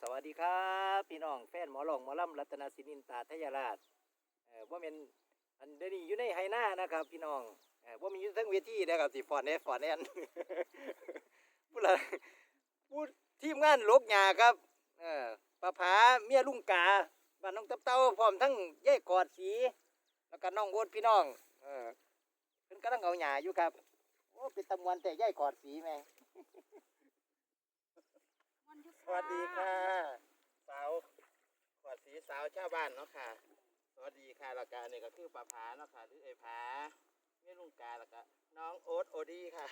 สวัสดีครับ พี่น้องแฟนหมอหลองหมอลำรัตนศินินตาทยราชเอ่อว่าเป็นอันเดนี้อยู่ในไฮนานะครับ พี่น้องเอ่อว่ามีอยู่ทั้งเวทีนะครับสิฟอนแนฟอนแนนพูดละพูดทีมงานลกหยาครับเออปะผาเมียลุงกาบ้านน้องตับเต้าพร้อมทั้งเย่กอดสี แล้วก็น้องโอ๊ตพี่น้องเออเพิ่นกำลังเอาหยาอยู่ครับโอ้เป็นตำมวนแต่เย่กอดสีแม่ สวัสดีค่ะ สาวขอดสีสาวชาวบ้านเนาะค่ะ สวัสดีค่ะแล้วก็นี่ก็คือปลาผาเนาะค่ะหรือไอ้ผาเมียลุงกาแล้วก็น้องโอ๊ตโอดี้ค่ะ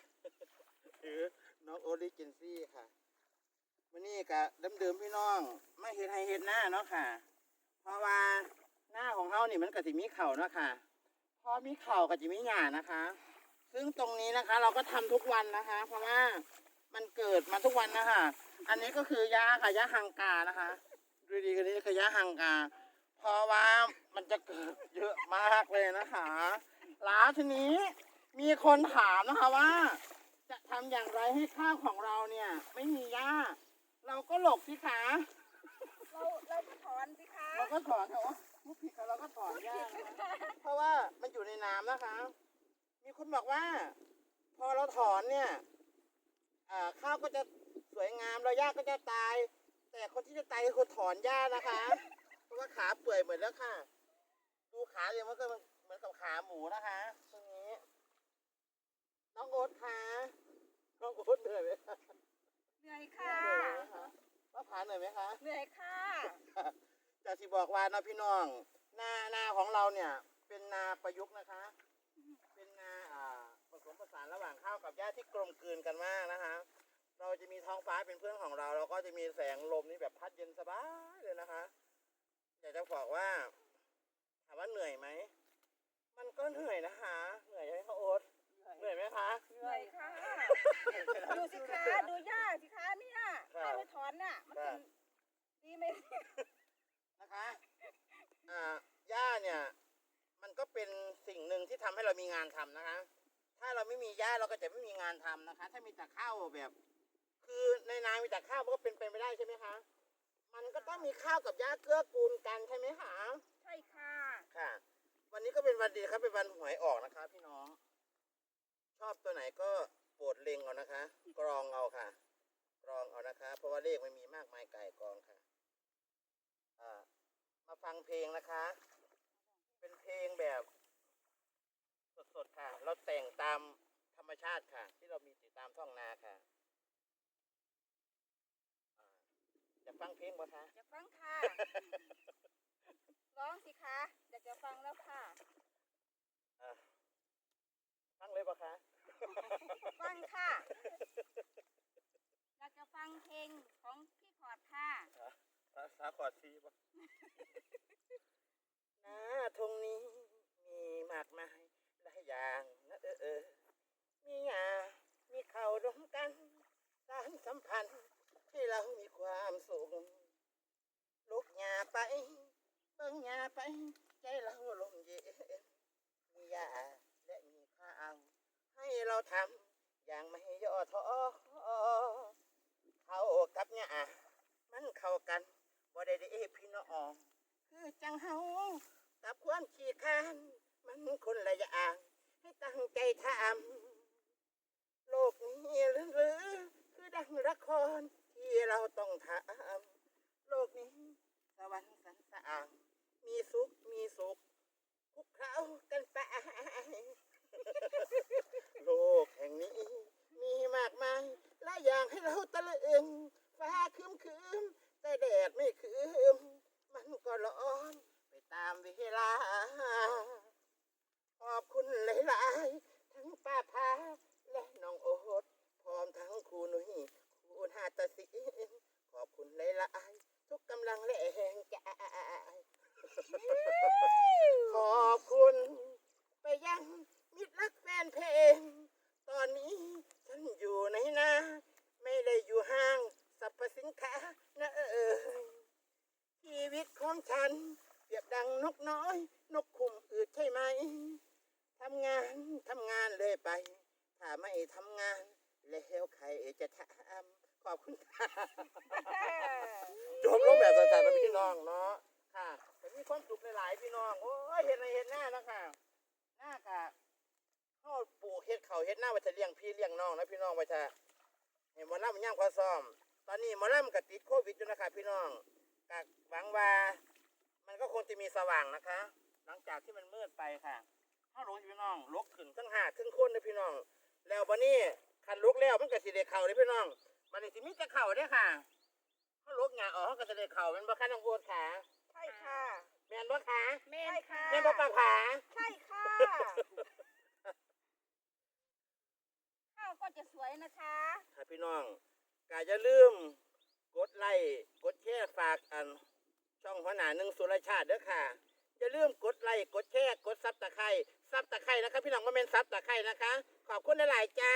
หรือน้องโอดี้เจนซี่ค่ะวันนี้ก็เดิมๆพี่น้องไม่เห็นให้เห็นหน้าเนาะค่ะ เพราะว่าหน้าของเขานี่มันก็จะมีเข่าเนาะค่ะพอมีเข่าก็จะมีหญ้านะคะ ซึ่งตรงนี้นะคะ เราก็ทำทุกวันนะคะ เพราะว่ามันเกิดมาทุกวันนะคะ อันนี้ก็คือยาค่ะยาฮังกานะคะดูดีกันนี้คือยาฮังกา เพราะว่ามันจะเกิดเยอะมากเลยนะคะแล้วทีนี้มีคนถามนะคะว่า จะทำอย่างไรให้ข้าวของเราเนี่ย ไม่มีหญ้า เราก็หลบสิคะเราเราก็ถอนสิคะเราก็ถอนเถอะผู้ผิดค่ะเราก็ถอนหญ้านะคะเพราะว่ามันอยู่ในน้ำนะคะ มีคนบอกว่า พอเราถอนเนี่ยอ่าข้าวก็จะ สวยงามเราหญ้าก็จะตาย แต่คนที่จะตายคือคนถอนหญ้านะคะ เพราะว่าขาเปื่อยเหมือนแล้วค่ะ ดูขาอย่างมันก็เหมือนกับขาหมูนะคะตรงนี้ น้องโอ๊ตคะน้องโอ๊ตเหนื่อยไหมคะเหนื่อยค่ะ เหนื่อยไหมคะป้าผาเหนื่อยไหมคะเหนื่อยค่ะจะสิบอกว่านะพี่น้อง นานาของเราเนี่ย เป็นนาประยุกต์นะคะ เป็นนาอ่าผสมผสานระหว่างข้าวกับหญ้าที่กลมกลืนกันมากนะคะ เราจะมีท้องฟ้าเป็นเพื่อนของเรา เราก็จะมีแสงลมนี่แบบพัดเย็นสบายเลยนะคะ อยากจะบอกว่าถามว่าเหนื่อยไหม มันก็เหนื่อยนะคะ เหนื่อยไหมคะโอ๊ตเหนื่อยไหมคะ เหนื่อยค่ะ ดูสิคะดูหญ้าสิคะเนี่ยครับถ้าไม่ถอนน่ะ มันครัเป็บนดีไหมนะคะ อ่าหญ้าเนี่ย มันก็เป็นสิ่งหนึ่งที่ทำให้เรามีงานทำนะคะ ถ้าเราไม่มีหญ้าเราก็จะไม่มีงานทำนะคะ ถ้ามีแต่ข้าวแบบ คือในนามีแต่ข้าวมันก็เป็นไปไม่ได้ใช่ไหมคะ มันก็ต้องมีข้าวกับหญ้าเกื้อกูลกันใช่ไหมคะใช่ค่ะ ค่ะ วันนี้ก็เป็นวันดีครับเป็นวันหวยออกนะคะ พี่น้อง ชอบตัวไหนก็โปรดเล็งเอานะคะ กรองเอาค่ะ กรองเอานะคะ เพราะว่าเลขมันมีมากมายไก่กองค่ะอ่ามาฟังเพลงนะคะ เป็นเพลงแบบสดๆค่ะ เราแต่งตามธรรมชาติค่ะ ที่เรามีติดตามท้องนาค่ะอ่าจะ ฟังเพลงบ่คะจะฟังค่ะ ร้องสิคะอยากจะฟังแล้วค่ะ อ่าฟังเลยบ่คะ ฟังค่ะ อยากจะฟังเพลงของพี่ขอดค่ะภาษาขอดซีบ่หน้าทงนี้มีมากมายหลายอย่างนะเออเออมีหยามีเข่ารวมกันสารสัมพันธ์ ให้เรามีความสุขลูกหยาไป เบิ่งหยาไป ใจเราลมเย็นมีหยาและมีข้าวให้เราทำอย่างไม่ย่อท้อเข้ากับหยามันเข้ากันบ่ได้เด้พี่น้องคือจังเฮากับความขี้คร้านมันคนละอย่างให้ตั้งใจทำโลกนี้หรือหรือคือดัง ละครที่เราต้องทำโลกนี้สวรรค์สันสาง มีสุขมีสุขคุกเข้ากันไป โลกแห่งนี้ มีมากมายหลายอย่างให้เราตะลึงฟ้าคืมคืมแต่แดดไม่คืมมันก็ร้อนไปตามเวลา ขอบคุณหลาย ๆ ทั้งป้าพาและน้องโอ๊ตพร้อมทั้งครูหนุ่ยครูนาตศิลป์ขอบคุณหลายๆ ทุกกำลังแรงใจ ขอบคุณ ไปยังมิตรรักแฟนเพลง ตอนนี้ฉันอยู่ในนา ไม่ได้อยู่ห้างสรรพสินค้านะเอ่ย ชีวิตของฉันเปรียบดังนก นกคุมอืดใช่ไหมทำงานทำงานเลยไป ถ้าไม่ทำงาน แล้วใครจะทำขอบคุณค่ะจมลงแบบสันๆนะพี่น้องเนาะค่ะแต่มีความสุขหลายๆพี่น้องโอ้ยเห็นในเห็นหน้าแล้วค่ะหน้าค่ะข้าปลูกเฮ็ดเขาเฮ็ดหน้าไว้จะเลี้ยงพี่เลี้ยงน้องนะพี่น้องไว้จะเห็นมอลำย่างควาซ้อม ตอนนี้มอลำก็ติดโควิดอยู่นะคะพี่น้องก็หวังว่ามันก็คงจะมีสว่างนะคะ หลังจากที่มันมืดไปค่ะถ้าลงพี่น้องลกขึ้นทั้งหาดทั้งคนเลยพี่น้อง แล้วบันนี้คันลุกแล้วมันก็สิได้เข่าเลยพี่น้องมันนี่สิมีแต่เข่าเด้อค่ะถ้าลุกหงาออกเขาก็จะได้เข่าเป็นบ่คันน้องโบดขาใช่ค่ะแม่นบ่ขาแม่นค่ะแม่นบ่ปลาผาใช่ค่ะข้าวก็จะสวยนะคะค่ะพี่น้องก็อย่าลืมกดไลค์กดแชร์ฝากอันช่องหัวหน้าหนึ่งสุรชาติเด้อค่ะ อย่าลืมกดไลค์กดแชร์กดซับตะไคร้ซับตะไคร้นะครับพี่น้องว่าเมนซับตะไคร้นะคะ ขอบคุณหลายๆจ้า